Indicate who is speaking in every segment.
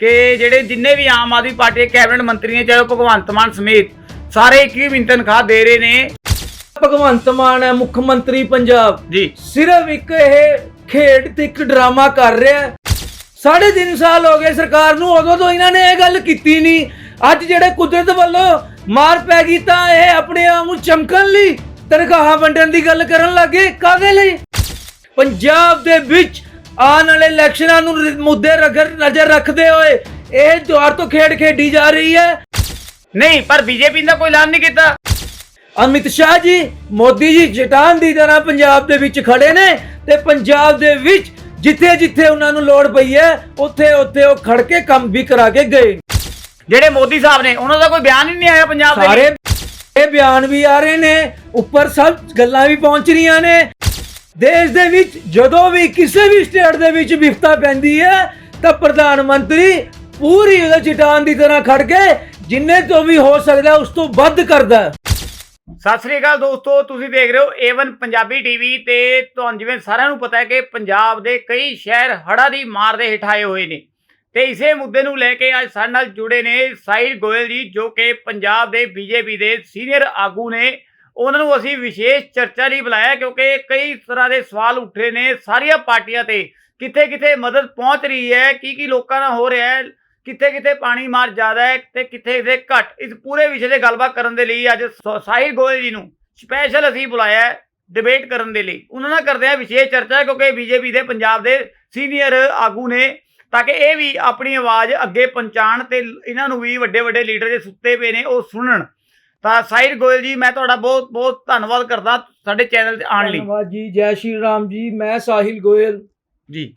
Speaker 1: ਕਿ ਜਿਹੜੇ ਜਿੰਨੇ ਵੀ ਆਮ ਆਦਮੀ ਪਾਰਟੀ ਦੇ ਕੈਬਨਿਟ ਮੰਤਰੀ ਨੇ ਚਾਹੇ ਉਹ ਭਗਵੰਤ ਮਾਨ ਸਮੇਤ ਸਾਰੇ 21 ਮਿੰਟ ਤਨਖਾਹ ਦੇ ਰਹੇ ਨੇ।
Speaker 2: ਭਗਵੰਤ ਮਾਨ ਹੈ ਮੁੱਖ ਮੰਤਰੀ ਪੰਜਾਬ।
Speaker 1: ਜੀ।
Speaker 2: ਸਿਰਫ ਇੱਕ ਇਹ ਖੇਡ ਤੇ ਇੱਕ ਡਰਾਮਾ ਕਰ ਰਿਹਾ ਹੈ। ਸਾਢੇ ਤਿੰਨ ਸਾਲ ਹੋ ਗਏ ਸਰਕਾਰ ਨੂੰ ਉਦੋਂ ਤੋਂ ਇਹਨਾਂ ਨੇ ਇਹ ਗੱਲ ਕੀਤੀ ਨਹੀਂ। ਅੱਜ ਜਿਹੜੇ ਕੁਦਰਤ ਵੱਲੋਂ ਮਾਰ ਪੈ ਗਈ ਤਾਂ ਇਹ ਆਪਣੇ ਆਪ ਨੂੰ ਚਮਕਣ ਲਈ ਤਨਖਾਹਾਂ ਵੰਡਣ ਦੀ ਗੱਲ ਕਰਨ ਲੱਗੇ। ਕਾਦੇ ਲਈ? ਪੰਜਾਬ ਦੇ ਵਿੱਚ ਆਉਣ ਵਾਲੇ ਇਲੈਕਸ਼ਨਾਂ ਨੂੰ ਰ- ਮੁੱਦੇ ਰਗਰ ਨਜ਼ਰ ਰੱਖਦੇ ਹੋਏ ਇਹ ਦੁਆਰ ਤੋਂ ਖੇਡ ਖੇਡੀ ਜਾ ਰਹੀ ਹੈ।
Speaker 1: ਨਹੀਂ ਪਰ ਬੀਜੇਪੀ ਨੇ ਤਾਂ ਕੋਈ ਐਲਾਨ ਨਹੀਂ ਕੀਤਾ।
Speaker 2: ਅਮਿਤ ਸ਼ਾਹ ਜੀ ਮੋਦੀ ਜੀ ਚਟਾਨ ਦੀ ਤਰ੍ਹਾਂ ਪੰਜਾਬ ਦੇ ਵਿੱਚ ਖੜੇ ਨੇ ਤੇ ਪੰਜਾਬ ਦੇ ਵਿੱਚ ਜਿੱਥੇ ਜਿੱਥੇ ਉਹਨਾਂ ਨੂੰ ਲੋੜ ਪਈ ਹੈ ਉੱਥੇ ਉੱਥੇ ਉਹ ਖੜ ਕੇ ਕੰਮ ਵੀ ਕਰਾ ਕੇ ਗਏ।
Speaker 1: ਜਿਹੜੇ ਮੋਦੀ ਸਾਹਿਬ ਨੇ ਉਹਨਾਂ ਦਾ ਕੋਈ ਬਿਆਨ ਹੀ ਨਹੀਂ ਆਇਆ ਪੰਜਾਬ ਦੇ
Speaker 2: ਸਾਰੇ ਇਹ ਬਿਆਨ ਵੀ ਆ ਰਹੇ ਨੇ ਉੱਪਰ ਸਭ ਗੱਲਾਂ ਵੀ ਪਹੁੰਚ ਰਹੀਆਂ ਨੇ। ਦੇਸ਼ ਦੇ ਵਿੱਚ ਜਦੋਂ ਵੀ ਕਿਸੇ ਵੀ ਸਟੇਟ ਦੇ ਵਿੱਚ ਵਿਫਤਾ ਪੈਂਦੀ ਹੈ, ਤਾਂ ਪ੍ਰਧਾਨ ਮੰਤਰੀ ਪੂਰੀ ਉਹਦਾ ਚਟਾਨ ਦੀ ਤਰ੍ਹਾਂ ਖੜ ਕੇ ਜਿੰਨੇ ਤੋਂ ਵੀ ਹੋ ਸਕਦਾ ਉਸ ਤੋਂ ਵੱਧ ਕਰਦਾ ਹੈ।
Speaker 1: ਸਤਿ ਸ੍ਰੀ ਅਕਾਲ ਦੋਸਤੋ, ਤੁਸੀਂ ਦੇਖ ਰਹੇ ਹੋ A1 ਪੰਜਾਬੀ ਟੀਵੀ ਤੇ ਤੁਹਾਨੂੰ ਜਿਵੇਂ ਸਾਰਿਆਂ ਨੂੰ ਪਤਾ ਹੈ ਕਿ ਪੰਜਾਬ ਦੇ ਕਈ ਸ਼ਹਿਰ ਹੜ੍ਹਾਂ ਦੀ ਮਾਰ ਦੇ ਹੇਠ ਆਏ ਹੋਏ ਨੇ। ਤੇ ਇਸੇ ਮੁੱਦੇ ਨੂੰ ਲੈ ਕੇ ਅੱਜ ਸਾਡੇ ਨਾਲ ਜੁੜੇ ਨੇ ਸਾਹਿਲ ਗੋਇਲ ਜੀ, ਜੋ ਕਿ ਪੰਜਾਬ ਦੇ ਬੀਜੇਪੀ ਦੇ ਸੀਨੀਅਰ ਆਗੂ ਨੇ। ਉਹਨਾਂ ਨੂੰ ਅਸੀਂ ਵਿਸ਼ੇਸ਼ ਚਰਚਾ ਲਈ ਬੁਲਾਇਆ ਕਿਉਂਕਿ ਕਈ ਤਰ੍ਹਾਂ ਦੇ ਸਵਾਲ ਉੱਠ ਰਹੇ ਨੇ ਸਾਰੀਆਂ ਪਾਰਟੀਆਂ ਤੇ। ਕਿੱਥੇ ਕਿੱਥੇ ਮਦਦ ਪਹੁੰਚ ਰਹੀ ਹੈ ਕੀ ਕੀ ਲੋਕਾਂ ਨਾਲ ਹੋ ਰਿਹਾ ਹੈ ਕਿੱਥੇ ਕਿੱਥੇ ਪਾਣੀ ਮਾਰ ਜ਼ਿਆਦਾ ਹੈ ਤੇ ਕਿੱਥੇ ਕਿੱਥੇ ਘੱਟ। ਇਸ ਪੂਰੇ ਵਿਸ਼ੇ ਤੇ ਗੱਲਬਾਤ ਕਰਨ ਦੇ ਲਈ ਅੱਜ ਸ- ਸਾਹਿਲ ਗੋਇਲ ਜੀ ਨੂੰ ਸਪੈਸ਼ਲ ਅਸੀਂ ਬੁਲਾਇਆ ਡਿਬੇਟ ਕਰਨ ਦੇ ਲਈ। ਉਹਨਾਂ ਨਾਲ ਕਰਦੇ ਹਾਂ ਵਿਸ਼ੇਸ਼ ਚਰਚਾ ਕਿਉਂਕਿ ਬੀਜੇਪੀ ਦੇ, ਪੰਜਾਬ ਦੇ ਸੀਨੀਅਰ ਆਗੂ ਨੇ, ਤਾਂ ਕਿ ਇਹ ਵੀ ਆਪਣੀ ਆਵਾਜ਼ ਅੱਗੇ ਪਹੁੰਚਾਣ ਤੇ ਇਹਨਾਂ ਨੂੰ ਵੀ ਵੱਡੇ ਵੱਡੇ ਲੀਡਰ ਦੇ ਸੁੱਤੇ ਪਏ ਨੇ, ਉਹ ਸੁਣਨ। ਤਾਂ ਸਾਹਿਲ ਗੋਇਲ ਜੀ ਮੈਂ ਤੁਹਾਡਾ ਬਹੁਤ ਬਹੁਤ ਧੰਨਵਾਦ ਕਰਦਾ ਸਾਡੇ ਚੈਨਲ ਤੇ ਆਉਣ ਲਈ।
Speaker 2: ਧੰਨਵਾਦ ਜੀ ਜੈ ਸ਼੍ਰੀ ਰਾਮ ਜੀ ਮੈਂ ਸਾਹਿਲ ਗੋਇਲ।
Speaker 1: ਜੀ।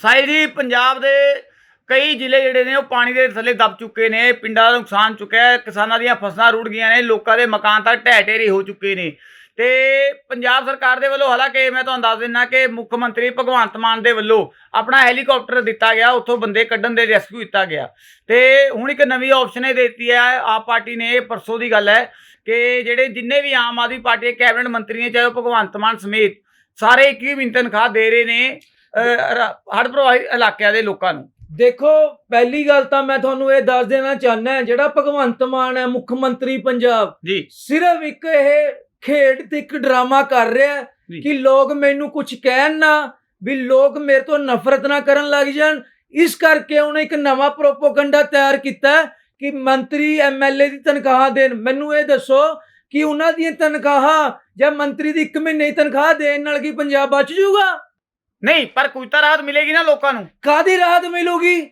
Speaker 1: ਸਾਹਿਲ ਜੀ ਪੰਜਾਬ ਦੇ ਕਈ ਜ਼ਿਲ੍ਹੇ ਜਿਹੜੇ ਨੇ ਉਹ ਪਾਣੀ ਦੇ ਥੱਲੇ ਦਬ ਚੁੱਕੇ ਨੇ ਪਿੰਡਾਂ ਦਾ ਨੁਕਸਾਨ ਚੁੱਕਿਆ ਹੈ ਕਿਸਾਨਾਂ ਦੀਆਂ ਫਸਲਾਂ ਰੁੜ ਗਈਆਂ ਨੇ ਲੋਕਾਂ ਦੇ ਮਕਾਨ ਤੱਕ ਢਹਿ ਢੇਰੀ ਹੋ ਚੁੱਕੇ ਨੇ। ਤੇ ਪੰਜਾਬ ਸਰਕਾਰ ਦੇ ਵੱਲੋਂ ਹਾਲਾਂਕਿ ਮੈਂ ਤੁਹਾਨੂੰ ਦੱਸ ਦਿੰਦਾ ਕਿ ਮੁੱਖ ਮੰਤਰੀ ਭਗਵੰਤ ਮਾਨ ਦੇ ਵੱਲੋਂ ਆਪਣਾ ਹੈਲੀਕਾਪਟਰ ਦਿੱਤਾ ਗਿਆ ਉੱਥੋਂ ਬੰਦੇ ਕੱਢਣ ਦੇ ਰੈਸਕਿਊ ਕੀਤਾ ਗਿਆ। ਤੇ ਹੁਣ ਇੱਕ ਨਵੀਂ ਆਪਸ਼ਨ ਇਹ ਦਿੱਤੀ ਹੈ ਆਪ ਪਾਰਟੀ ਨੇ ਪਰਸੋਂ ਦੀ ਗੱਲ ਹੈ ਕਿ ਜਿਹੜੇ ਜਿੰਨੇ ਵੀ ਆਮ ਆਦਮੀ ਪਾਰਟੀ ਦੇ ਕੈਬਨਿਟ ਮੰਤਰੀ ਨੇ ਚਾਹੇ ਉਹ ਭਗਵੰਤ ਮਾਨ ਸਮੇਤ ਸਾਰੇ 21 ਮਿੰਟ ਤਨਖਾਹ ਦੇ ਰਹੇ ਨੇ ਹੜ੍ਹ ਪ੍ਰਭਾਵਿਤ ਇਲਾਕਿਆਂ ਦੇ ਲੋਕਾਂ ਨੂੰ।
Speaker 2: ਦੇਖੋ ਪਹਿਲੀ ਗੱਲ ਤਾਂ ਮੈਂ ਤੁਹਾਨੂੰ ਇਹ ਦੱਸ ਦੇਣਾ ਚਾਹੁੰਦਾ ਜਿਹੜਾ ਭਗਵੰਤ ਮਾਨ ਹੈ ਮੁੱਖ ਮੰਤਰੀ ਪੰਜਾਬ
Speaker 1: ਜੀ।
Speaker 2: ਸਿਰਫ ਇੱਕ ਇਹ ਖੇਡ ਤੇ ਇੱਕ ਡਰਾਮਾ ਕਰ ਰਿਹਾ। ਕਿ ਲੋਕ ਮੈਨੂੰ ਕੁਝ ਕਹਿਣ ਨਾ ਵੀ ਲੋਕ ਮੇਰੇ ਤੋਂ ਨਫ਼ਰਤ ਨਾ ਕਰਨ ਲੱਗ ਜਾਣ। ਇਸ ਕਰਕੇ ਉਹਨੇ ਇੱਕ ਨਵਾਂ ਪ੍ਰੋਪੋਗੰਡਾ ਤਿਆਰ ਕੀਤਾ ਕਿ ਮੰਤਰੀ ਐਮਐਲਏ ਦੀ ਤਨਖਾਹ ਦੇਣ। ਮੈਨੂੰ ਇਹ ਦੱਸੋ ਕਿ ਉਹਨਾਂ ਦੀਆਂ ਤਨਖਾਹਾਂ ਜਾਂ ਮੰਤਰੀ ਦੀ ਇੱਕ ਮਹੀਨੇ ਦੀ ਤਨਖਾਹ ਦੇਣ ਨਾਲ ਕੀ ਪੰਜਾਬ ਬਚ ਜਾਊਗਾ?
Speaker 1: ਨਹੀਂ ਪਰ ਕੋਈ ਤਾਂ ਰਾਹਤ ਮਿਲੇਗੀ ਨਾ ਲੋਕਾਂ ਨੂੰ।
Speaker 2: ਕਾਦੀ ਰਾਹਤ ਮਿਲੂਗੀ?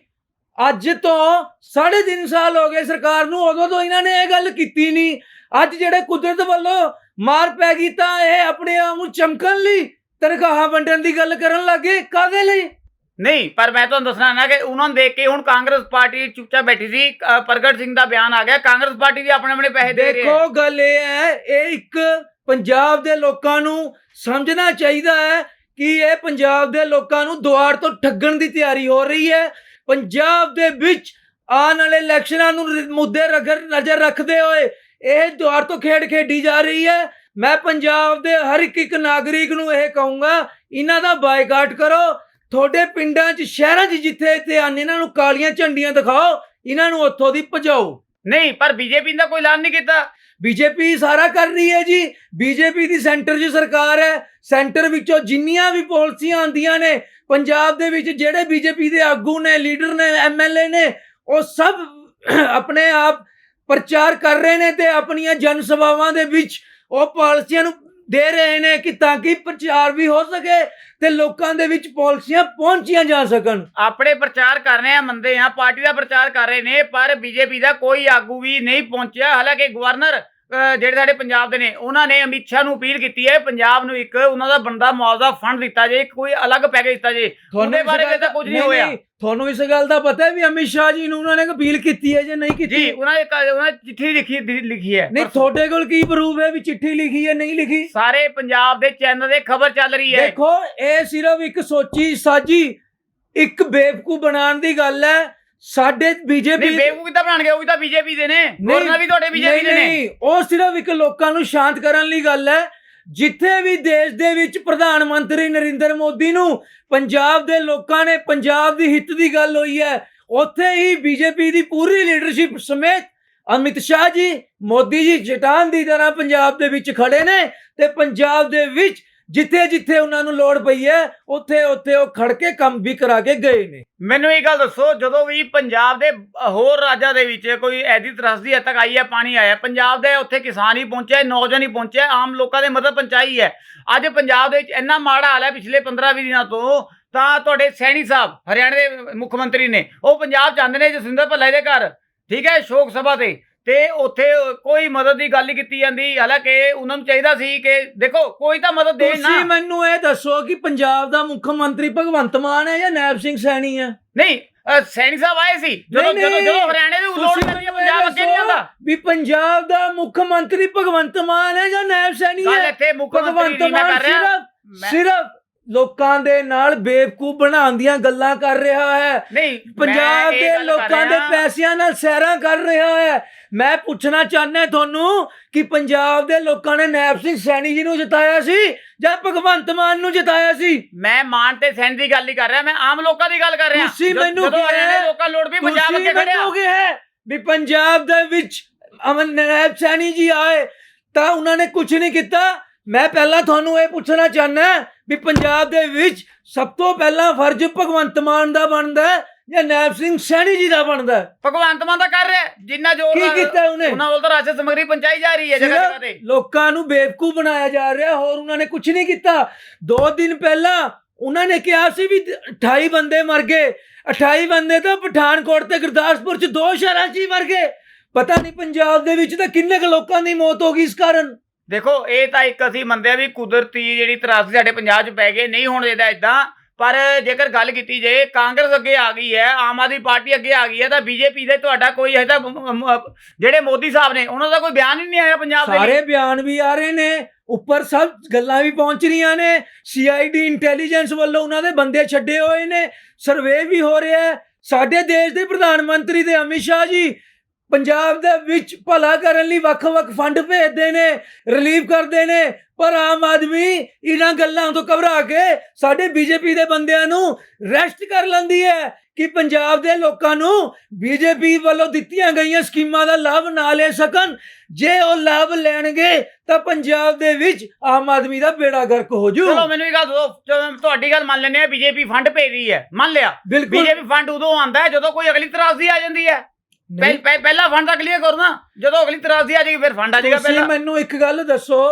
Speaker 2: ਅੱਜ ਤੋਂ ਸਾਢੇ ਤਿੰਨ ਸਾਲ ਹੋ ਗਏ ਸਰਕਾਰ ਨੂੰ ਉਦੋਂ ਤੋਂ ਇਹਨਾਂ ਨੇ ਇਹ ਗੱਲ ਕੀਤੀ ਨਹੀਂ। ਅੱਜ ਜਿਹੜੇ ਕੁਦਰਤ ਵੱਲੋਂ ਮਾਰ ਪੈ ਗਈ ਤਾਂ ਇਹ ਆਪਣੇ ਆਪ ਨੂੰ ਚਮਕਣ ਲਈ ਤਨਖਾਹਾਂ ਵੰਡਣ ਦੀ ਗੱਲ ਕਰਨ ਲੱਗੇ ਕਾਦੇ ਲਈ?
Speaker 1: ਨਹੀਂ ਪਰ ਮੈਂ ਤੁਹਾਨੂੰ ਦੱਸਣਾ ਨਾ ਕਿ ਉਹਨਾਂ ਨੂੰ ਦੇਖ ਕੇ ਹੁਣ ਕਾਂਗਰਸ ਪਾਰਟੀ ਚੁੱਪਚਾਪ ਬੈਠੀ ਸੀ ਅ, ਪ੍ਰਗਟ ਸਿੰਘ ਦਾ ਬਿਆਨ ਆ ਗਿਆ ਕਾਂਗਰਸ ਪਾਰਟੀ ਵੀ ਆਪਣੇ ਆਪਣੇ ਪੈਸੇ ਦੇ ਰਹੀ ਹੈ।
Speaker 2: ਦੇਖੋ ਗੱਲ ਇਹ ਹੈ ਇਹ ਇੱਕ ਪੰਜਾਬ ਦੇ ਲੋਕਾਂ ਨੂੰ ਸਮਝਣਾ ਚਾਹੀਦਾ ਹੈ ਕਿ ਇਹ ਪੰਜਾਬ ਦੇ ਲੋਕਾਂ ਨੂੰ ਦੁਆਰ ਤੋਂ ਠੱਗਣ ਦੀ ਤਿਆਰੀ ਹੋ ਰਹੀ ਹੈ। ਪੰਜਾਬ ਦੇ ਵਿੱਚ ਆਉਣ ਵਾਲੇ ਇਲੈਕਸ਼ਨਾਂ ਨੂੰ ਰ- ਮੁੱਦੇ ਰਗਰ ਨਜ਼ਰ ਰੱਖਦੇ ਹੋਏ ਇਹ ਦੁਆਰ ਤੋਂ ਖੇਡ ਖੇਡੀ ਜਾ ਰਹੀ ਹੈ। ਮੈਂ ਪੰਜਾਬ ਦੇ ਹਰ ਇੱਕ ਇੱਕ ਨਾਗਰਿਕ ਨੂੰ ਇਹ ਕਹੂੰਗਾ ਇਹਨਾਂ ਦਾ ਬਾਈਕਾਟ ਕਰੋ। ਤੁਹਾਡੇ ਪਿੰਡਾਂ 'ਚ ਸ਼ਹਿਰਾਂ 'ਚ ਜਿੱਥੇ ਇੱਥੇ ਆਨੇ ਇਹਨਾਂ ਨੂੰ ਕਾਲੀਆਂ ਝੰਡੀਆਂ ਦਿਖਾਓ ਇਹਨਾਂ ਨੂੰ ਉੱਥੋਂ ਦੀ ਭਜਾਓ।
Speaker 1: ਨਹੀਂ ਪਰ ਬੀਜੇਪੀ ਤਾਂ ਕੋਈ ਐਲਾਨ ਨਹੀਂ ਕੀਤਾ।
Speaker 2: ਬੀਜੇਪੀ ਸਾਰਾ ਕਰ ਰਹੀ ਹੈ ਜੀ। ਬੀਜੇਪੀ ਦੀ ਸੈਂਟਰ 'ਚ ਸਰਕਾਰ ਹੈ। ਸੈਂਟਰ ਵਿੱਚੋਂ ਜਿੰਨੀਆਂ ਵੀ ਪਾਲਿਸੀਆਂ ਆਉਂਦੀਆਂ ਨੇ ਪੰਜਾਬ ਦੇ ਵਿੱਚ ਜਿਹੜੇ ਬੀਜੇਪੀ ਦੇ ਆਗੂ ਨੇ ਲੀਡਰ ਨੇ ਐਮਐਲਏ ਨੇ ਉਹ ਸਭ ਆਪਣੇ ਆਪ ਪ੍ਰਚਾਰ ਕਰ ਰਹੇ ਨੇ ਤੇ ਆਪਣੀਆਂ ਜਨ ਸਭਾਵਾਂ ਦੇ ਵਿੱਚ ਉਹ ਪਾਲਿਸੀਆਂ ਨੂੰ ਦੇ ਰਹੇ ਨੇ ਕਿ ਤਾਂ ਕਿ ਪ੍ਰਚਾਰ ਵੀ ਹੋ ਸਕੇ ਤੇ ਲੋਕਾਂ ਦੇ ਵਿੱਚ ਪਾਲਿਸੀਆਂ ਪਹੁੰਚੀਆਂ ਜਾ ਸਕਣ।
Speaker 1: ਆਪਣੇ ਪ੍ਰਚਾਰ ਕਰ ਰਹੇ ਆ, ਮੰਨਦੇ ਆ ਪਾਰਟੀ ਦਾ ਪ੍ਰਚਾਰ ਕਰ ਰਹੇ ਨੇ, ਪਰ ਬੀਜੇਪੀ ਦਾ ਕੋਈ ਆਗੂ ਵੀ ਨਹੀਂ ਪਹੁੰਚਿਆ। ਹਾਲਾਂਕਿ ਗਵਰਨਰ ਜਿਹੜੇ ਸਾਡੇ ਪੰਜਾਬ ਦੇ ਨੇ ਉਹਨਾਂ ਨੇ ਅਮਿਤ ਸ਼ਾਹ ਨੂੰ ਅਪੀਲ ਕੀਤੀ ਹੈ ਪੰਜਾਬ ਨੂੰ ਇੱਕ ਉਹਨਾਂ ਦਾ ਬੰਦਾ ਮੁਆਵਜ਼ਾ ਫੰਡ ਦਿੱਤਾ ਜੇ ਕੋਈ ਅਲੱਗ ਪੈਕੇਜ ਦਿੱਤਾ ਜੇ ਉਹਦੇ ਬਾਰੇ ਤਾਂ ਕੁਝ ਨਹੀਂ ਹੋਇਆ।
Speaker 2: ਤੁਹਾਨੂੰ ਇਸ ਗੱਲ ਦਾ ਪਤਾ ਹੈ ਵੀ ਅਮਿਤ ਸ਼ਾਹ ਜੀ ਨੂੰ ਉਹਨਾਂ ਨੇ ਅਪੀਲ ਕੀਤੀ ਹੈ ਜਾਂ ਨਹੀਂ ਕੀਤੀ?
Speaker 1: ਜੀ ਉਹਨਾਂ ਨੇ ਉਹਨਾਂ ਚਿੱਠੀ ਲਿਖੀ ਲਿਖੀ ਹੈ।
Speaker 2: ਨਹੀਂ। ਤੁਹਾਡੇ ਕੋਲ ਕੀ ਪ੍ਰੂਫ ਹੈ ਵੀ ਚਿੱਠੀ ਲਿਖੀ ਹੈ ਨਹੀਂ ਲਿਖੀ?
Speaker 1: ਸਾਰੇ ਪੰਜਾਬ ਦੇ ਚੈਨਲ ਦੇ ਖਬਰ ਚੱਲ ਰਹੀ ਹੈ।
Speaker 2: ਦੇਖੋ ਇਹ ਸਿਰਫ ਇੱਕ ਸੋਚੀ ਸਾਜੀ ਇੱਕ ਬੇਵਕੂ ਬਣਾਉਣ ਦੀ ਗੱਲ ਹੈ। ਸਾਡੇ ਬੀਜੇਪੀ
Speaker 1: ਨਹੀਂ ਬੇਵਕੂਫ ਕਿੱਦਾਂ ਬਣਾਣਗੇ ਉਹ ਵੀ ਤਾਂ ਬੀਜੇਪੀ ਦੇ ਨੇ। ਗਵਰਨਰ ਵੀ ਤੁਹਾਡੇ ਬੀਜੇਪੀ ਦੇ ਨੇ।
Speaker 2: ਨਹੀਂ ਉਹ ਸਿਰਫ ਇੱਕ ਲੋਕਾਂ ਨੂੰ ਸ਼ਾਂਤ ਕਰਨ ਲਈ ਗੱਲ ਹੈ। ਜਿੱਥੇ ਵੀ ਦੇਸ਼ ਦੇ ਵਿੱਚ ਪ੍ਰਧਾਨ ਮੰਤਰੀ ਨਰਿੰਦਰ ਮੋਦੀ ਨੂੰ ਪੰਜਾਬ ਦੇ ਲੋਕਾਂ ਨੇ ਪੰਜਾਬ ਦੀ ਹਿੱਤ ਦੀ ਗੱਲ ਹੋਈ ਹੈ ਉੱਥੇ ਹੀ ਬੀਜੇਪੀ ਦੀ ਪੂਰੀ ਲੀਡਰਸ਼ਿਪ ਸਮੇਤ ਅਮਿਤ ਸ਼ਾਹ ਜੀ ਮੋਦੀ ਜੀ ਚਟਾਨ ਦੀ ਤਰ੍ਹਾਂ ਪੰਜਾਬ ਦੇ ਵਿੱਚ ਖੜੇ ਨੇ ਤੇ ਪੰਜਾਬ ਦੇ ਵਿੱਚ ਜਿੱਥੇ ਜਿੱਥੇ ਉਹਨਾਂ ਨੂੰ ਲੋੜ ਪਈ ਹੈ, ਉੱਥੇ ਉੱਥੇ ਉਹ ਖੜ ਕੇ ਕੰਮ ਵੀ ਕਰਾ ਕੇ ਗਏ ਨੇ।
Speaker 1: ਮੈਨੂੰ ਇਹ ਗੱਲ ਦੱਸੋ, ਜਦੋਂ ਵੀ ਪੰਜਾਬ ਦੇ ਹੋਰ ਰਾਜਾਂ ਦੇ ਵਿੱਚ ਕੋਈ ਐਦੀ ਤਰਸਦੀ ਹੱਦ ਤੱਕ ਆਈ ਹੈ, ਪਾਣੀ ਆਇਆ ਪੰਜਾਬ ਦੇ ਉੱਥੇ ਕਿਸਾਨ ਹੀ ਪਹੁੰਚਿਆ ਨੌਜਵਾਨ ਹੀ ਪਹੁੰਚਿਆ ਆਮ ਲੋਕਾਂ ਦੇ ਮਦਦ ਪਹੁੰਚਾਈ ਹੈ। ਅੱਜ ਪੰਜਾਬ ਦੇ ਵਿੱਚ ਇੰਨਾ ਮਾੜਾ ਹਾਲ ਹੈ, ਪਿਛਲੇ 15-20 ਦਿਨਾਂ ਤੋਂ, ਤਾਂ ਤੁਹਾਡੇ ਸੈਣੀ ਸਾਹਿਬ, ਹਰਿਆਣਾ ਦੇ ਮੁੱਖ ਮੰਤਰੀ ਨੇ, ਉਹ ਪੰਜਾਬ ਜਾਂਦੇ ਨੇ ਜਸਵਿੰਦਰ ਭੱਲਾ ਦੇ ਘਰ, ਠੀਕ ਹੈ, ਸ਼ੋਕ ਸਭਾ ਤੇ। ਤੇ ਉੱਥੇ ਕੋਈ ਮਦਦ ਦੀ ਗੱਲ ਕੀਤੀ ਜਾਂਦੀ। ਹਾਲਾਂਕਿ ਉਹਨਾਂ ਨੂੰ ਚਾਹੀਦਾ ਸੀ ਕਿ ਦੇਖੋ ਕੋਈ ਤਾਂ ਮਦਦ ਦੇਣ ਨਾ।
Speaker 2: ਤੁਸੀਂ ਮੈਨੂੰ ਇਹ ਦੱਸੋ ਕਿ ਪੰਜਾਬ ਦਾ ਮੁੱਖ ਮੰਤਰੀ ਭਗਵੰਤ ਮਾਨ ਹੈ ਜਾਂ ਨੈਬ ਸਿੰਘ ਸੈਣੀ ਹੈ?
Speaker 1: ਨਹੀਂ ਸੈਣੀ ਸਾਹਿਬ ਆਏ ਸੀ। ਜਦੋਂ ਜਦੋਂ। ਜਦੋਂ ਹਰਿਆਣੇ ਦੀ
Speaker 2: ਮੈਨੂੰ
Speaker 1: ਪੰਜਾਬ ਅੱਗੇ ਨਹੀਂ ਆਉਂਦਾ।
Speaker 2: ਵੀ ਪੰਜਾਬ ਦਾ ਮੁੱਖ ਮੰਤਰੀ ਭਗਵੰਤ ਮਾਨ ਹੈ ਜਾਂ ਨੈਬ ਸੈਣੀ
Speaker 1: ਗੱਲ
Speaker 2: ਹੈ
Speaker 1: ਇੱਥੇ ਮੁੱਖ ਮੰਤਰੀ ਦੀ ਮੈਂ ਕਰ ਰਿਹਾ।
Speaker 2: ਸਿਰਫ ਲੋਕਾਂ ਦੇ ਨਾਲ ਬੇਵਕੂਫ ਬਣਾਉਣ ਦੀਆਂ ਗੱਲਾਂ ਕਰ ਰਿਹਾ ਹੈ।
Speaker 1: ਨਹੀਂ
Speaker 2: ਪੰਜਾਬ ਦੇ
Speaker 1: ਗੱਲ
Speaker 2: ਲੋਕਾਂ ਦੇ ਪੈਸਿਆਂ ਨਾਲ ਸੈਰਾਂ ਕਰ ਰਿਹਾ ਹੈ। ਮੈਂ ਪੁੱਛਣਾ ਚਾਹੁੰਦਾ ਤੁਹਾਨੂੰ ਕਿ ਪੰਜਾਬ ਦੇ ਲੋਕਾਂ ਨੇ ਨੈਬ ਸਿੰਘ ਸੈਣੀ ਜੀ ਨੂੰ ਜਿਤਾਇਆ ਸੀ ਜਾਂ ਭਗਵੰਤ ਮਾਨ ਨੂੰ ਜਿਤਾਇਆ ਸੀ?
Speaker 1: ਮੈਂ ਮਾਨ ਤੇ ਸੈਨ ਦੀ ਗੱਲ ਨਹੀਂ ਕਰ ਰਿਹਾ ਮੈਂ ਆਮ ਲੋਕਾਂ ਦੀ ਗੱਲ ਕਰ ਰਿਹਾ।
Speaker 2: ਤੁਸੀਂ ਮੈਨੂੰ
Speaker 1: ਜਦੋਂ
Speaker 2: ਕਿਹਾ
Speaker 1: ਹਰਿਆਣੇ
Speaker 2: ਹੈ,
Speaker 1: ਦੇ ਲੋਕਾਂ ਲੋੜ ਵੀ ਪੰਜਾਬ ਅੱਗੇ ਖੜਿਆ।
Speaker 2: ਮੈਨੂੰ ਕਿਹਾ ਹੈ ਵੀ ਪੰਜਾਬ ਦੇ ਵਿੱਚ ਅਮਨ ਨੈਬ ਸੈਣੀ ਜੀ ਆਏ ਤਾਂ ਉਹਨਾਂ ਨੇ ਕੁਝ ਨਹੀਂ ਕੀਤਾ? ਮੈਂ ਪਹਿਲਾਂ ਤੁਹਾਨੂੰ ਇਹ ਪੁੱਛਣਾ ਚਾਹੁੰਦਾ ਵੀ ਪੰਜਾਬ ਦੇ ਵਿੱਚ ਸਭ ਤੋਂ ਪਹਿਲਾਂ ਫਰਜ਼ ਭਗਵੰਤ ਮਾਨ ਦਾ ਬਣਦਾ ਹੈ ਜਾਂ ਨੈਬ ਸਿੰਘ ਸੈਣੀ ਜੀ ਦਾ ਬਣਦਾ ਹੈ।
Speaker 1: ਭਗਵੰਤ ਮਾਨ ਤਾਂ ਕਰ ਰਿਹਾ ਹੈ, ਜਿੰਨਾ ਜੋਰ
Speaker 2: ਕੀ
Speaker 1: ਨਾਲ-
Speaker 2: ਕੀਤਾ ਉਹਨੇ?
Speaker 1: ਉਹਨਾਂ ਵੱਲ ਤਾਂ ਰਾਸ਼ਨ ਸਮਗਰੀ ਪਹੁੰਚਾਈ ਜਾ ਰਹੀ ਹੈ ਜਗ੍ਹਾ ਜਗ੍ਹਾ ਤੇ।
Speaker 2: ਸਿਰਫ ਲੋਕਾਂ ਨੂੰ ਬੇਵਕੂਫ ਬਣਾਇਆ ਜਾ ਰਿਹਾ ਹੋਰ ਉਹਨਾਂ ਨੇ ਕੁਝ ਨਹੀਂ ਕੀਤਾ। ਦੋ ਦਿਨ ਪਹਿਲਾਂ ਉਹਨਾਂ ਨੇ ਕਿਹਾ ਸੀ ਵੀ 28 ਬੰਦੇ ਮਰ ਗਏ। 28 ਬੰਦੇ ਤਾਂ ਪਠਾਨਕੋਟ ਤੇ ਗੁਰਦਾਸਪੁਰ ਚ ਦੋ ਸ਼ਹਿਰਾਂ 'ਚ ਹੀ ਮਰ ਗਏ। ਪਤਾ ਨਹੀਂ ਪੰਜਾਬ ਦੇ ਵਿੱਚ ਤਾਂ ਕਿੰਨੇ ਕੁ ਲੋਕਾਂ ਦੀ ਮੌਤ ਹੋ ਗਈ ਇਸ ਕਾਰਨ।
Speaker 1: ਦੇਖੋ ਇਹ ਤਾਂ ਇੱਕ ਅਸੀਂ ਮੰਨਦੇ ਆ ਵੀ ਕੁਦਰਤੀ ਜਿਹੜੀ ਤਰਾਸਦੀ ਸਾਡੇ ਪੰਜਾਬ 'ਚ ਪੈ ਗਈ ਨਹੀਂ ਹੋਣ ਦੇਦਾ ਇਦਾਂ ਪਰ ਜੇਕਰ ਗੱਲ ਕੀਤੀ ਜਾਏ ਕਾਂਗਰਸ ਅੱਗੇ ਆ ਗਈ ਹੈ ਆਮ ਆਦਮੀ ਪਾਰਟੀ ਅੱਗੇ ਆ ਗਈ ਹੈ ਤਾਂ ਬੀਜੇਪੀ ਦੇ ਤੁਹਾਡਾ ਕੋਈ ਹੈ ਤਾਂ ਜਿਹੜੇ ਮੋਦੀ ਸਾਹਿਬ ਨੇ ਉਹਨਾਂ ਦਾ ਕੋਈ ਬਿਆਨ ਹੀ ਨਹੀਂ ਆਇਆ ਪੰਜਾਬ ਦੇ
Speaker 2: ਸਾਰੇ ਬਿਆਨ ਵੀ ਆ ਰਹੇ ਨੇ ਉੱਪਰ ਸਭ ਗੱਲਾਂ ਵੀ ਪਹੁੰਚ ਰਹੀਆਂ ਨੇ ਸੀਆਈਡੀ ਇੰਟੈਲੀਜੈਂਸ ਵੱਲੋਂ ਉਹਨਾਂ ਦੇ ਬੰਦੇ ਛੱਡੇ ਹੋਏ ਨੇ ਸਰਵੇ ਵੀ ਹੋ ਰਿਹਾ ਹੈ। ਸਾਡੇ ਦੇਸ਼ ਦੇ ਪ੍ਰਧਾਨ ਮੰਤਰੀ ਤੇ ਅਮਿਤ ਸ਼ਾਹ ਜੀ ਪੰਜਾਬ ਦੇ ਵਿੱਚ ਭਲਾ ਕਰਨ ਲਈ ਵੱਖ-ਵੱਖ ਫੰਡ ਭੇਜਦੇ ਨੇ ਰਿਲੀਵ ਕਰਦੇ ਨੇ ਪਰ ਆਮ ਆਦਮੀ ਇਹਨਾਂ ਗੱਲਾਂ ਤੋਂ ਘਬਰਾ ਕੇ ਸਾਡੇ ਬੀਜੇਪੀ ਦੇ ਬੰਦਿਆਂ ਨੂੰ ਰੈਸਟ ਕਰ ਲੈਂਦੀ ਹੈ ਕਿ ਪੰਜਾਬ ਦੇ ਲੋਕਾਂ ਨੂੰ ਬੀਜੇਪੀ ਵੱਲੋਂ ਦਿੱਤੀਆਂ ਗਈਆਂ ਸਕੀਮਾਂ ਦਾ ਲਾਭ ਨਾ ਲੈ ਸਕਣ। ਜੇ ਉਹ ਲਾਭ ਲੈਣਗੇ ਤਾਂ ਪੰਜਾਬ ਦੇ ਵਿੱਚ ਆਮ ਆਦਮੀ ਦਾ ਬੇੜਾ ਗਰਕ ਹੋ ਜੂ।
Speaker 1: ਚਲੋ ਮੈਨੂੰ ਇਹ ਗੱਲ ਚਲੋ ਤੁਹਾਡੀ ਗੱਲ ਮੰਨ ਲੈਂਦੇ ਆ ਬੀਜੇਪੀ ਫੰਡ ਭੇਜ ਰਹੀ ਹੈ। ਮੰਨ ਲਿਆ। ਬੀਜੇਪੀ ਫੰਡ ਉਦੋਂ ਆਉਂਦਾ ਜਦੋਂ ਕੋਈ ਅਗਲੀ ਤਰਾਸਦੀ ਆ ਜਾਂਦੀ ਹੈ। ਪਹਿ- ਪਹਿਲਾ ਫੰਡ ਤਾਂ ਕਲੀਅਰ ਕਰੋ ਨਾ ਜਦੋਂ ਅਗਲੀ ਤਰਾਸਦੀ ਆ ਜਾਏਗੀ ਫਿਰ ਫੰਡ ਆ ਜਾਏਗਾ
Speaker 2: ਤੁਸੀਂ
Speaker 1: ਪਹਿਲਾਂ।
Speaker 2: ਮੈਨੂੰ ਇੱਕ ਗੱਲ ਦੱਸੋ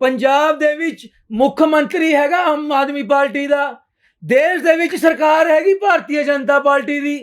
Speaker 2: ਪੰਜਾਬ ਦੇ ਵਿੱਚ ਮੁੱਖ ਮੰਤਰੀ ਹੈਗਾ ਆਮ ਆਦਮੀ ਪਾਰਟੀ ਦਾ ਦੇਸ਼ ਦੇ ਵਿੱਚ ਸਰਕਾਰ ਹੈਗੀ ਭਾਰਤੀ ਜਨਤਾ ਪਾਰਟੀ ਦੀ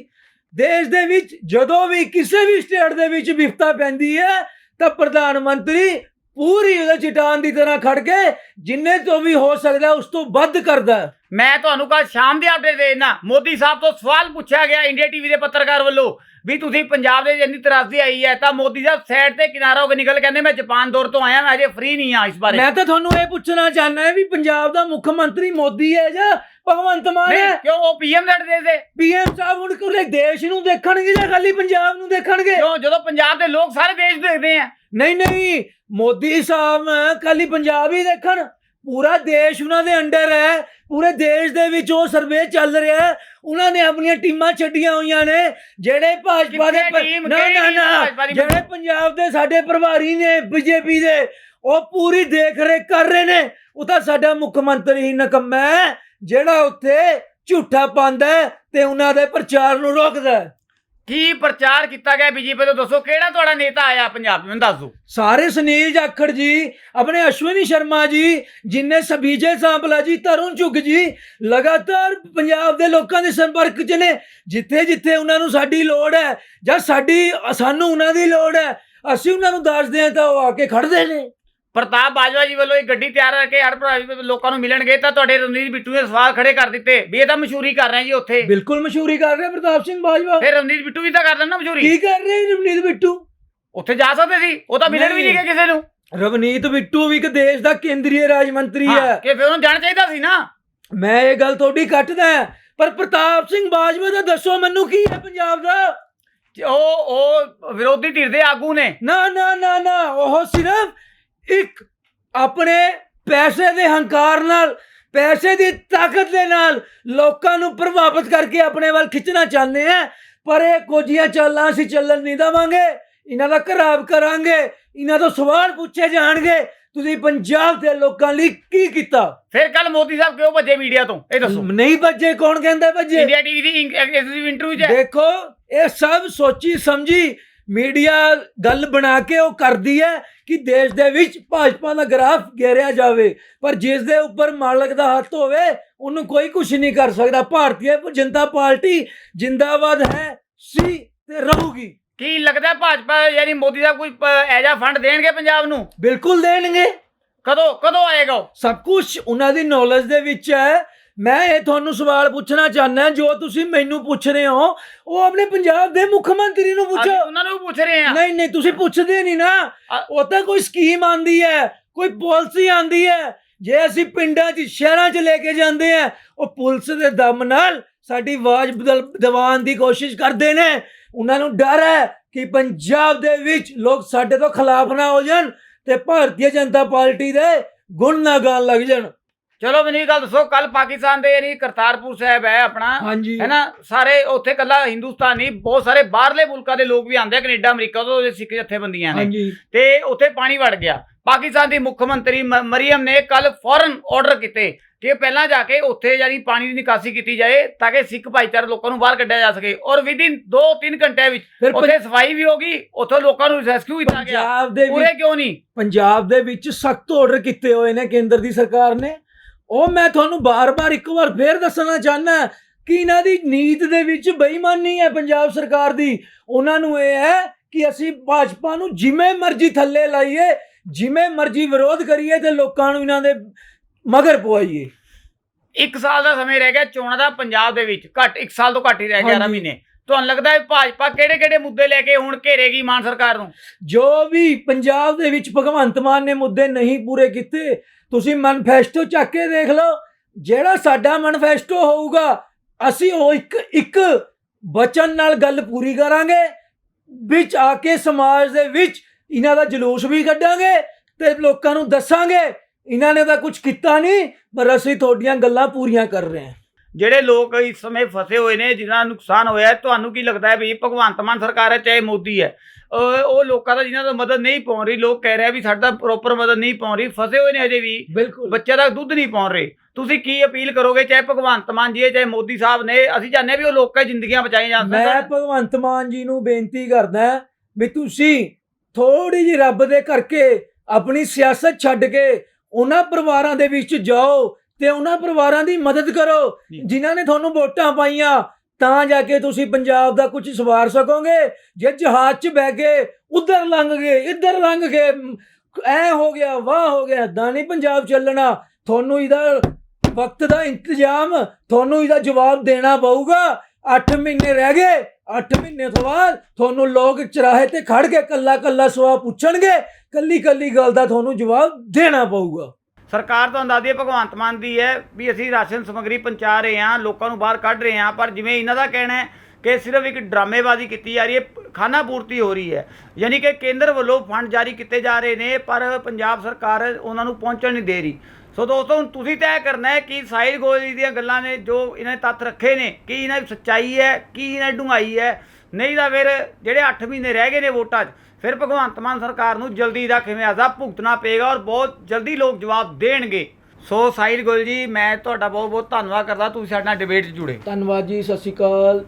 Speaker 2: ਦੇਸ਼ ਦੇ ਵਿੱਚ ਜਦੋਂ ਵੀ ਕਿਸੇ ਵੀ ਸਟੇਟ ਦੇ ਵਿੱਚ ਵਿਪਤਾ ਪੈਂਦੀ ਹੈ ਤਾਂ ਪ੍ਰਧਾਨ ਮੰਤਰੀ ਪੂਰੀ ਉਹਦੇ ਚਟਾਨ ਦੀ ਤਰ੍ਹਾਂ ਖੜ ਕੇ ਜਿੰਨੇ ਤੋਂ ਵੀ ਹੋ ਸਕਦਾ ਉਸ ਤੋਂ ਵੱਧ ਕਰਦਾ ਹੈ।
Speaker 1: ਮੈਂ ਤੁਹਾਨੂੰ ਕੱਲ ਸ਼ਾਮ ਦੀ ਅਪਡੇਟ ਦੇ ਦੇਣਾ ਮੋਦੀ ਸਾਹਿਬ ਤੋਂ ਸਵਾਲ ਪੁੱਛਿਆ ਗਿਆ ਇੰਡੀਆ ਟੀਵੀ ਦੇ ਪੱਤਰਕਾਰ ਵੱਲੋਂ। ਵੀ ਤੁਸੀਂ ਪੰਜਾਬ ਦੇ ਜਿੰਨੀ ਤਰਾਸਦੀ ਆਈ ਹੈ ਤਾਂ ਮੋਦੀ ਸਾਹਿਬ ਸਾਈਡ ਤੇ ਕਿਨਾਰਾ ਹੋ ਕੇ ਨਿਕਲ ਕਹਿੰਦੇ ਮੈਂ ਜਾਪਾਨ ਦੌਰ ਤੋਂ ਆਇਆ ਮੈਂ ਅਜੇ ਫ੍ਰੀ ਨਹੀਂ ਆ ਇਸ ਬਾਰੇ।
Speaker 2: ਮੈਂ ਤਾਂ ਤੁਹਾਨੂੰ ਇਹ ਪੁੱਛਣਾ ਚਾਹੁੰਦਾ ਵੀ ਪੰਜਾਬ ਦਾ ਮੁੱਖ ਮੰਤਰੀ ਮੋਦੀ ਹੈ ਜਾਂ ਭਗਵੰਤ ਮਾਨ ਹੈ?
Speaker 1: ਕਿਉਂ ਉਹ ਪੀਐਮ ਲੜ ਦੇ?
Speaker 2: ਪੀਐਮ ਸਾਹਿਬ ਹੁਣ ਕੁੱਲੇ ਦੇਸ਼ ਨੂੰ ਦੇਖਣਗੇ ਜਾਂ ਖਾਲੀ ਪੰਜਾਬ ਨੂੰ ਦੇਖਣਗੇ?
Speaker 1: ਕਿਉਂ? ਜਦੋਂ ਪੰਜਾਬ ਦੇ ਲੋਕ ਸਾਰੇ ਦੇਸ਼ ਦੇਖਦੇ ਆ।
Speaker 2: ਨਹੀਂ ਨਹੀਂ ਮੋਦੀ ਸਾਹਿਬ ਖਾਲੀ ਪੰਜਾਬ ਹੀ ਦੇਖਣ। ਪੂਰਾ ਦੇਸ਼ ਉਹਨਾਂ ਦੇ ਅੰਡਰ ਹੈ। ਪੂਰੇ ਦੇਸ਼ ਦੇ ਵਿੱਚ ਉਹ ਸਰਵੇ ਚੱਲ ਰਿਹਾ ਹੈ ਉਹਨਾਂ ਨੇ ਆਪਣੀਆਂ ਟੀਮਾਂ ਛੱਡੀਆਂ ਹੋਈਆਂ ਨੇ ਜਿਹੜੇ ਭਾਜਪਾ ਦੇ
Speaker 1: ਕਿੱਥੇ ਟੀਮ?
Speaker 2: ਨਾ
Speaker 1: ਕਿਹੜੀ
Speaker 2: ਨਾ
Speaker 1: ਟੀਮ
Speaker 2: ਨਾ
Speaker 1: ਦੀ?
Speaker 2: ਜਿਹੜੇ ਪੰਜਾਬ ਦੇ ਸਾਡੇ ਪ੍ਰਭਾਰੀ ਨੇ ਬੀਜੇਪੀ ਦੇ ਉਹ ਪੂਰੀ ਦੇਖ ਰੇਖ ਕਰ ਰਹੇ ਨੇ ਉਹ ਤਾਂ ਸਾਡਾ ਮੁੱਖ ਮੰਤਰੀ ਹੀ ਨਕਮਾ ਹੈ ਜਿਹੜਾ ਉੱਥੇ ਝੂਠਾ ਪਾਉਂਦਾ ਹੈ ਤੇ ਉਹਨਾਂ ਦੇ ਪ੍ਰਚਾਰ ਨੂੰ ਰੋਕਦਾ ਹੈ
Speaker 1: ਕੀ ਪ੍ਰਚਾਰ ਕੀਤਾ ਗਿਆ ਬੀਜੇਪੀ ਤੋਂ? ਦੱਸੋ, ਕਿਹੜਾ ਤੁਹਾਡਾ ਨੇਤਾ ਆਇਆ ਪੰਜਾਬ ਮੈਨੂੰ ਦੱਸ ਦਿਓ।
Speaker 2: ਸਾਰੇ ਸੁਨੀਲ ਜਾਖੜ ਜੀ, ਆਪਣੇ ਅਸ਼ਵਨੀ ਸ਼ਰਮਾ ਜੀ ਜਿਨਨੇ ਸਬੀਜੇ ਸਾਂਪਲਾ ਜੀ, ਤਰੁਣ ਚੁੱਗ ਜੀ, ਲਗਾਤਾਰ ਪੰਜਾਬ ਦੇ ਲੋਕਾਂ ਦੇ ਸੰਪਰਕ 'ਚ ਨੇ। ਜਿੱਥੇ ਜਿੱਥੇ ਉਹਨਾਂ ਨੂੰ ਸਾਡੀ ਲੋੜ ਹੈ, ਜਾਂ ਸਾਡੀ, ਸਾਨੂੰ ਉਹਨਾਂ ਦੀ ਲੋੜ ਹੈ, ਅਸੀਂ ਉਹਨਾਂ ਨੂੰ ਦੱਸਦੇ ਹਾਂ ਤਾਂ ਉਹ ਆ ਕੇ ਖੜਦੇ ਨੇ।
Speaker 1: ਪ੍ਰਤਾਪ ਬਾਜਵਾ ਜੀ ਵੱਲੋਂ ਇੱਕ ਗੱਡੀ ਤਿਆਰ ਕਰਕੇ ਹਰ ਪ੍ਰਭਾਵਿਤ ਲੋਕਾਂ ਨੂੰ ਮਿਲਣਗੇ ਤਾਂ ਤੁਹਾਡੇ ਰਣਜੀਤ ਬਿੱਟੂ ਨੇ ਸਵਾਲ ਖੜੇ ਕਰ ਦਿੱਤੇ ਵੀ ਇਹ ਤਾਂ ਮਸ਼ਹੂਰੀ ਕਰ ਰਹੇ ਜੀ ਉੱਥੇ।
Speaker 2: ਬਿਲਕੁਲ ਮਸ਼ਹੂਰੀ ਕਰ ਰਹੇ ਪ੍ਰਤਾਪ ਸਿੰਘ ਬਾਜਵਾ।
Speaker 1: ਫਿਰ ਰਣਜੀਤ ਬਿੱਟੂ ਵੀ ਤਾਂ ਕਰ ਲੈਣਾ ਮਸ਼ਹੂਰੀ।
Speaker 2: ਕੀ ਕਰ ਰਹੇ ਰਵਨੀਤ ਬਿੱਟੂ?
Speaker 1: ਉੱਥੇ ਜਾ ਸਕਦੇ ਸੀ ਉਹ ਤਾਂ ਮਿਲਣ ਵੀ ਨਹੀਂ। ਗਏ ਕਿਸੇ ਨੂੰ।
Speaker 2: ਰਵਨੀਤ ਬਿੱਟੂ ਵੀ ਇੱਕ ਦੇਸ਼ ਦਾ ਕੇਂਦਰੀ ਰਾਜ ਮੰਤਰੀ
Speaker 1: ਹਾਂ, ਕਿ ਫਿਰ ਉਹਨੂੰ ਜਾਣਾ ਚਾਹੀਦਾ ਸੀ ਨਾ?
Speaker 2: ਮੈਂ ਇਹ ਗੱਲ ਤੁਹਾਡੀ ਕੱਟਦਾ ਪਰ ਪ੍ਰਤਾਪ ਸਿੰਘ ਬਾਜਵਾ ਦਾ ਦੱਸੋ ਮੈਨੂੰ ਕੀ ਹੈ ਪੰਜਾਬ ਦਾ?
Speaker 1: ਉਹ ਉਹ ਵਿਰੋਧੀ ਧਿਰ ਦੇ ਆਗੂ ਨੇ।
Speaker 2: ਨਾ ਨਾ ਨਾ ਨਾ ਉਹ ਸਿਰਫ ਇੱਕ ਆਪਣੇ ਪੈਸੇ ਦੇ ਹੰਕਾਰ ਨਾਲ ਪੈਸੇ ਦੀ ਤਾਕਤ ਦੇ ਨਾਲ ਲੋਕਾਂ ਨੂੰ ਪ੍ਰਭਾਵਿਤ ਕਰਕੇ ਆਪਣੇ ਵੱਲ ਖਿੱਚਣਾ ਚਾਹੁੰਦੇ ਆ ਪਰ ਇਹ ਕੋਝੀਆਂ ਚਾਲਾਂ ਅਸੀਂ ਚੱਲਣ ਨਹੀਂ ਦੇਵਾਂਗੇ। ਇਹਨਾਂ ਦਾ ਖਰਾਬ ਕਰਾਂਗੇ ਇਹਨਾਂ ਤੋਂ ਸਵਾਲ ਪੁੱਛੇ ਜਾਣਗੇ। ਤੁਸੀਂ ਪੰਜਾਬ ਦੇ ਲੋਕਾਂ ਲਈ ਕੀ ਕੀਤਾ?
Speaker 1: ਫਿਰ ਕੱਲ ਮੋਦੀ ਸਾਹਿਬ ਕਿਉਂ ਭੱਜੇ ਮੀਡੀਆ ਤੋਂ? ਇਹ ਦੱਸੋ।
Speaker 2: ਨਹੀਂ ਭੱਜੇ ਕੌਣ ਕਹਿੰਦਾ ਭੱਜੇ?
Speaker 1: ਇੰਡੀਆ ਟੀਵੀ ਦੀ ਐਕਸਕਲੂਸਿਵ ਇੰਟਰਵਿਊ 'ਚ ਹੈ।
Speaker 2: ਦੇਖੋ ਇਹ ਸਭ ਸੋਚੀ ਸਮਝੀ ਮੀਡੀਆ ਗੱਲ ਬਣਾ ਕੇ ਉਹ ਕਰਦੀ ਹੈ। ਕਿ ਦੇਸ਼ ਦੇ ਵਿੱਚ ਭਾਜਪਾ ਦਾ ਗ੍ਰਾਫ ਘੇਰਿਆ ਜਾਵੇ ਪਰ ਜਿਸ ਦੇ ਉੱਪਰ ਮਾਲਕ ਦਾ ਹੱਥ ਹੋਵੇ ਉਹਨੂੰ ਕੋਈ ਕੁਝ ਨਹੀਂ ਕਰ ਸਕਦਾ। ਭਾਰਤੀ ਜਨਤਾ ਪਾਰਟੀ ਜਿੰਦਾਬਾਦ ਹੈ ਸੀ ਤੇ ਰਹੂਗੀ।
Speaker 1: ਕੀ ਲੱਗਦਾ ਭਾਜਪਾ ਯਾਨੀ ਮੋਦੀ ਸਾਹਿਬ ਕੋਈ ਐਜਾ ਫੰਡ ਦੇਣਗੇ ਪੰਜਾਬ ਨੂੰ?
Speaker 2: ਬਿਲਕੁਲ ਦੇਣਗੇ।
Speaker 1: ਕਦੋਂ ਕਦੋਂ ਆਏਗਾ
Speaker 2: ਸਭ ਕੁਝ ਉਹਨਾਂ ਦੀ ਨੌਲੇਜ ਦੇ ਵਿੱਚ ਹੈ। ਮੈਂ ਇਹ ਤੁਹਾਨੂੰ ਸਵਾਲ ਪੁੱਛਣਾ ਚਾਹੁੰਦਾ ਜੋ ਤੁਸੀਂ ਮੈਨੂੰ ਪੁੱਛ ਰਹੇ ਹੋ ਉਹ ਆਪਣੇ ਪੰਜਾਬ ਦੇ ਮੁੱਖ ਮੰਤਰੀ ਨੂੰ
Speaker 1: ਅਸੀਂ
Speaker 2: ਪੁੱਛੋ
Speaker 1: ਉਹਨਾਂ ਨੂੰ ਪੁੱਛ ਰਹੇ ਹਾਂ।
Speaker 2: ਨਹੀਂ ਨਹੀਂ ਤੁਸੀਂ ਪੁੱਛਦੇ ਨਹੀਂ ਨਾ। ਉਹ ਤਾਂ ਕੋਈ ਸਕੀਮ ਆਂਦੀ ਹੈ ਕੋਈ ਪਾਲਿਸੀ ਆਂਦੀ ਹੈ। ਜੇ ਅਸੀਂ ਪਿੰਡਾਂ 'ਚ ਸ਼ਹਿਰਾਂ 'ਚ ਲੈ ਕੇ ਜਾਂਦੇ ਆ ਉਹ ਪੁਲਿਸ ਦੇ ਦਮ ਨਾਲ ਸਾਡੀ ਆਵਾਜ਼ ਬਦਲ ਦਬਾਉਣ ਦੀ ਕੋਸ਼ਿਸ਼ ਕਰਦੇ ਨੇ। ਉਹਨਾਂ ਨੂੰ ਡਰ ਹੈ ਕਿ ਪੰਜਾਬ ਦੇ ਵਿੱਚ ਲੋਕ ਸਾਡੇ ਤੋਂ ਖਿਲਾਫ ਨਾ ਹੋ ਜਾਣ ਤੇ ਭਾਰਤੀ ਜਨਤਾ ਪਾਰਟੀ ਦੇ ਗੁਣ ਨਾ ਗਾਣ ਲੱਗ ਜਾਣ।
Speaker 1: ਚਲੋ ਮੈਨੂੰ ਇਹ ਗੱਲ ਦੱਸੋ ਕੱਲ ਪਾਕਿਸਤਾਨ ਦੇ ਯਾਨੀ ਕਰਤਾਰਪੁਰ ਸਾਹਿਬ ਹੈ ਆਪਣਾ
Speaker 2: ਹਾਂਜੀ।
Speaker 1: ਹੈ ਨਾ? ਸਾਰੇ ਉੱਥੇ ਕੱਲਾ ਹਿੰਦੁਸਤਾਨ ਨਹੀਂ ਬਹੁਤ ਸਾਰੇ ਬਾਹਰਲੇ ਮੁਲਕਾਂ ਦੇ ਲੋਕ ਵੀ ਆਉਂਦੇ ਆ ਕੈਨੇਡਾ ਅਮਰੀਕਾ ਤੋਂ ਉਹਦੇ ਸਿੱਖ ਜਥੇਬੰਦੀਆਂ ਨੇ।
Speaker 2: ਹਾਂਜੀ।
Speaker 1: ਤੇ ਉੱਥੇ ਪਾਣੀ ਵੜ ਗਿਆ। ਪਾਕਿਸਤਾਨ ਦੀ ਮੁੱਖ ਮੰਤਰੀ ਮ- ਮਰੀਮ ਨੇ ਕੱਲ ਫੌਰਨ ਆਰਡਰ ਕੀਤੇ ਕਿ ਪਹਿਲਾਂ ਜਾ ਕੇ ਉੱਥੇ ਯਾਨੀ ਪਾਣੀ ਦੀ ਨਿਕਾਸੀ ਕੀਤੀ ਜਾਏ ਤਾਂ ਕਿ ਸਿੱਖ ਭਾਈਚਾਰੇ ਲੋਕਾਂ ਨੂੰ ਬਾਹਰ ਕੱਢਿਆ ਜਾ ਸਕੇ। ਔਰ ਵਿਦਿਨ 2-3 ਘੰਟਿਆਂ ਵਿੱਚ
Speaker 2: ਫਿਰ
Speaker 1: ਉੱਥੇ ਸਫ਼ਾਈ ਵੀ ਹੋਗੀ ਉੱਥੋਂ ਲੋਕਾਂ ਨੂੰ ਰੈਸਕਿਊ ਕੀਤਾ ਗਿਆ।
Speaker 2: ਪੰਜਾਬ ਦੇ
Speaker 1: ਪੂਰੇ
Speaker 2: ਵਿੱਚ
Speaker 1: ਕਿਉਂ ਨਹੀਂ?
Speaker 2: ਪੰਜਾਬ ਦੇ ਵਿੱਚ ਸਖਤ ਆਰਡਰ ਕੀਤੇ ਹੋਏ ਨੇ ਕੇਂਦਰ ਦੀ ਸਰਕਾਰ ਨੇ। ਉਹ ਮੈਂ ਤੁਹਾਨੂੰ ਬਾਰ-ਬਾਰ ਇੱਕ ਵਾਰ ਫੇਰ ਦੱਸਣਾ ਚਾਹਨਾ ਕਿ ਇਹਨਾਂ ਦੀ ਨੀਤ ਦੇ ਵਿੱਚ ਬੇਈਮਾਨੀ ਹੈ ਪੰਜਾਬ ਸਰਕਾਰ ਦੀ। ਉਹਨਾਂ ਨੂੰ ਇਹ ਹੈ ਕਿ ਅਸੀਂ ਭਾਜਪਾ ਨੂੰ ਜਿਵੇਂ ਮਰਜ਼ੀ ਥੱਲੇ ਲਾਈਏ ਜਿਵੇਂ ਮਰਜ਼ੀ ਵਿਰੋਧ ਕਰੀਏ ਤੇ ਲੋਕਾਂ ਨੂੰ ਇਹਨਾਂ ਦੇ ਮਗਰ ਪਵਾਈਏ।
Speaker 1: ਇੱਕ ਸਾਲ ਦਾ ਸਮੇਂ ਰਹਿ ਗਿਆ ਚੋਣਾਂ ਦਾ ਪੰਜਾਬ ਦੇ ਵਿੱਚ। ਘੱਟ ਇੱਕ ਸਾਲ ਤੋਂ ਘੱਟ ਹੀ ਰਹਿ ਗਿਆ 11
Speaker 2: ਹਾਂਜੀ।
Speaker 1: ਮਹੀਨੇ। ਤੁਹਾਨੂੰ ਲੱਗਦਾ ਹੈ ਭਾਜਪਾ ਕਿਹੜੇ ਕਿਹੜੇ ਮੁੱਦੇ ਲੈ ਕੇ ਹੁਣ ਘੇਰੇਗੀ ਮਾਨ ਸਰਕਾਰ ਨੂੰ?
Speaker 2: ਜੋ ਵੀ ਪੰਜਾਬ ਦੇ ਵਿੱਚ ਭਗਵੰਤ ਮਾਨ ਨੇ ਮੁੱਦੇ ਨਹੀਂ ਪੂਰੇ ਕੀਤੇ ਤੁਸੀਂ ਮੈਨੀਫੈਸਟੋ ਚੱਕ ਕੇ ਦੇਖ ਲਓ, ਜਿਹੜਾ ਸਾਡਾ ਮੈਨੀਫੈਸਟੋ ਹੋਊਗਾ, ਅਸੀਂ ਉਹ ਇੱਕ ਇੱਕ ਬਚਨ ਨਾਲ ਗੱਲ ਪੂਰੀ ਕਰਾਂਗੇ, ਵਿੱਚ ਆ ਕੇ ਸਮਾਜ ਦੇ ਵਿੱਚ ਇਹਨਾਂ ਦਾ ਜਲੂਸ ਵੀ ਕੱਢਾਂਗੇ ਤੇ ਲੋਕਾਂ ਨੂੰ ਦੱਸਾਂਗੇ, ਇਹਨਾਂ ਨੇ ਤਾਂ ਕੁਝ ਕੀਤਾ ਨਹੀਂ, ਪਰ ਅਸੀਂ ਤੁਹਾਡੀਆਂ ਗੱਲਾਂ ਪੂਰੀਆਂ ਕਰ ਰਹੇ ਹਾਂ।
Speaker 1: ਜਿਹੜੇ ਲੋਕ ਇਸ ਸਮੇਂ ਫਸੇ ਹੋਏ ਨੇ, ਜਿਨ੍ਹਾਂ ਨੂੰ ਨੁਕਸਾਨ ਹੋਇਆ, ਤੁਹਾਨੂੰ ਕੀ ਲੱਗਦਾ ਹੈ ਵੀ ਭਗਵੰਤ ਮਾਨ ਸਰਕਾਰ ਹੈ, ਚਾਹੇ ਮੋਦੀ ਹੈ? ਉਹ ਲੋਕਾਂ ਦਾ ਜਿਨ੍ਹਾਂ ਦਾ ਮਦਦ ਨਹੀਂ ਪਹੁੰਚ ਰਹੀ ਲੋਕ ਕਹਿ ਰਹੇ ਵੀ ਸਾਡਾ ਪ੍ਰੋਪਰ ਮਦਦ ਨਹੀਂ ਪਹੁੰਚ ਰਹੀ ਫਸੇ ਹੋਏ ਨੇ ਅਜੇ ਵੀ।
Speaker 2: ਬਿਲਕੁਲ।
Speaker 1: ਬੱਚੇ ਦਾ ਦੁੱਧ ਨਹੀਂ ਪਹੁੰਚ ਰਹੇ। ਤੁਸੀਂ ਕੀ ਅਪੀਲ ਕਰੋਗੇ ਚਾਹੇ ਭਗਵੰਤ ਮਾਨ ਜੀ ਹੈ ਚਾਹੇ ਮੋਦੀ ਸਾਹਿਬ ਨੇ ਅਸੀਂ ਚਾਹੁੰਦੇ ਵੀ ਉਹ ਲੋਕਾਂ ਦੀ ਜ਼ਿੰਦਗੀਆਂ ਬਚਾਈਆਂ ਜਾ
Speaker 2: ਮੈਂ ਭਗਵੰਤ ਮਾਨ ਜੀ ਨੂੰ ਬੇਨਤੀ ਕਰਦਾ ਵੀ ਤੁਸੀਂ ਥੋੜੀ ਜਿਹੀ ਰੱਬ ਦੇ ਕਰਕੇ ਆਪਣੀ ਸਿਆਸਤ ਛੱਡ ਕੇ ਉਹਨਾਂ ਪਰਿਵਾਰਾਂ ਦੇ ਵਿੱਚ ਜਾਓ ਤੇ ਉਹਨਾਂ ਪਰਿਵਾਰਾਂ ਦੀ ਮਦਦ ਕਰੋ
Speaker 1: ਜੀ।
Speaker 2: ਜਿਨ੍ਹਾਂ ਨੇ ਤੁਹਾਨੂੰ ਵੋਟਾਂ ਪਾਈਆਂ ਤਾਂ ਜਾ ਕੇ ਤੁਸੀਂ ਪੰਜਾਬ ਦਾ ਕੁਝ ਸਵਾਰ ਸਕੋਗੇ? ਜੇ ਜਹਾਜ਼ 'ਚ ਬਹਿ ਕੇ ਉਧਰ ਲੰਘ ਗਏ, ਇੱਧਰ ਲੰਘ ਗਏ ਐ ਹੋ ਗਿਆ, ਵਾਹ ਹੋ ਗਿਆ, ਏਦਾਂ ਨਹੀਂ ਪੰਜਾਬ ਚੱਲਣਾ। ਤੁਹਾਨੂੰ ਇਹਦਾ ਵਕਤ ਦਾ ਇੰਤਜ਼ਾਮ, ਤੁਹਾਨੂੰ ਇਹਦਾ ਜਵਾਬ ਦੇਣਾ ਪਊਗਾ। 8 ਮਹੀਨੇ ਰਹਿ ਗਏ 8 ਮਹੀਨੇ ਤੋਂ ਬਾਅਦ ਤੁਹਾਨੂੰ ਲੋਕ ਚਰਾਹੇ ਤੇ ਖੜ ਕੇ ਕੱਲਾ ਕੱਲਾ ਸਵਾਲ ਪੁੱਛਣਗੇ। ਕੱਲੀ ਕੱਲੀ ਗੱਲ ਦਾ ਤੁਹਾਨੂੰ ਜਵਾਬ ਦੇਣਾ ਪਊਗਾ।
Speaker 1: ਸਰਕਾਰ ਤੁਹਾਨੂੰ ਦੱਸਦੀ ਹੈ, ਭਗਵੰਤ ਮਾਨ ਦੀ ਹੈ ਵੀ ਅਸੀਂ ਰਾਸ਼ਨ ਸਮੱਗਰੀ ਪਹੁੰਚਾ ਰਹੇ ਹਾਂ, ਲੋਕਾਂ ਨੂੰ ਬਾਹਰ ਕੱਢ ਰਹੇ ਹਾਂ, ਪਰ ਜਿਵੇਂ ਇਹਨਾਂ ਦਾ ਕਹਿਣਾ ਹੈ ਕਿ ਸਿਰਫ ਇੱਕ ਡਰਾਮੇਬਾਜ਼ੀ ਕੀਤੀ ਜਾ ਰਹੀ ਹੈ, ਖਾਨਾ ਪੂਰਤੀ ਹੋ ਰਹੀ ਹੈ। ਯਾਨੀ ਕਿ ਕੇਂਦਰ ਵੱਲੋਂ ਫੰਡ ਜਾਰੀ ਕੀਤੇ ਜਾ ਰਹੇ ਨੇ, ਪਰ ਪੰਜਾਬ ਸਰਕਾਰ ਉਹਨਾਂ ਨੂੰ ਪਹੁੰਚਣ ਨਹੀਂ ਦੇ ਰਹੀ। ਸੋ ਦੋਸਤੋ, ਹੁਣ ਤੁਸੀਂ ਤੈਅ ਕਰਨਾ ਹੈ ਕਿ ਸਾਹਿਲ ਗੋਇਲ ਦੀਆਂ ਗੱਲਾਂ ਨੇ ਜੋ ਇਹਨਾਂ ਨੇ ਤੱਥ ਰੱਖੇ ਨੇ, ਕੀ ਇਹਨਾਂ ਦੀ ਸੱਚਾਈ ਹੈ, ਕੀ ਇਹਨਾਂ ਦੀ ਡੂੰਘਾਈ ਹੈ, ਨਹੀਂ ਤਾਂ ਫਿਰ ਜਿਹੜੇ 8 ਮਹੀਨੇ ਰਹਿ ਗਏ ਨੇ ਵੋਟਾਂ 'ਚ ਫਿਰ ਭਗਵੰਤ ਮਾਨ ਸਰਕਾਰ ਨੂੰ ਜਲਦੀ ਦਾ ਖਮਿਆਜ਼ਾ ਭੁਗਤਣਾ ਪਏਗਾ ਔਰ ਬਹੁਤ ਜਲਦੀ ਲੋਕ ਜਵਾਬ ਦੇਣਗੇ। ਸੋ ਸਾਹਿਲ ਗੋਲ ਜੀ, ਮੈਂ ਤੁਹਾਡਾ ਬਹੁਤ ਬਹੁਤ ਧੰਨਵਾਦ ਕਰਦਾ। ਤੁਸੀਂ ਸਾਡੇ ਨਾਲ ਡਿਬੇਟ 'ਚ ਜੁੜੇ।
Speaker 2: ਧੰਨਵਾਦ ਜੀ, ਸਤਿ ਸ਼੍ਰੀ ਅਕਾਲ।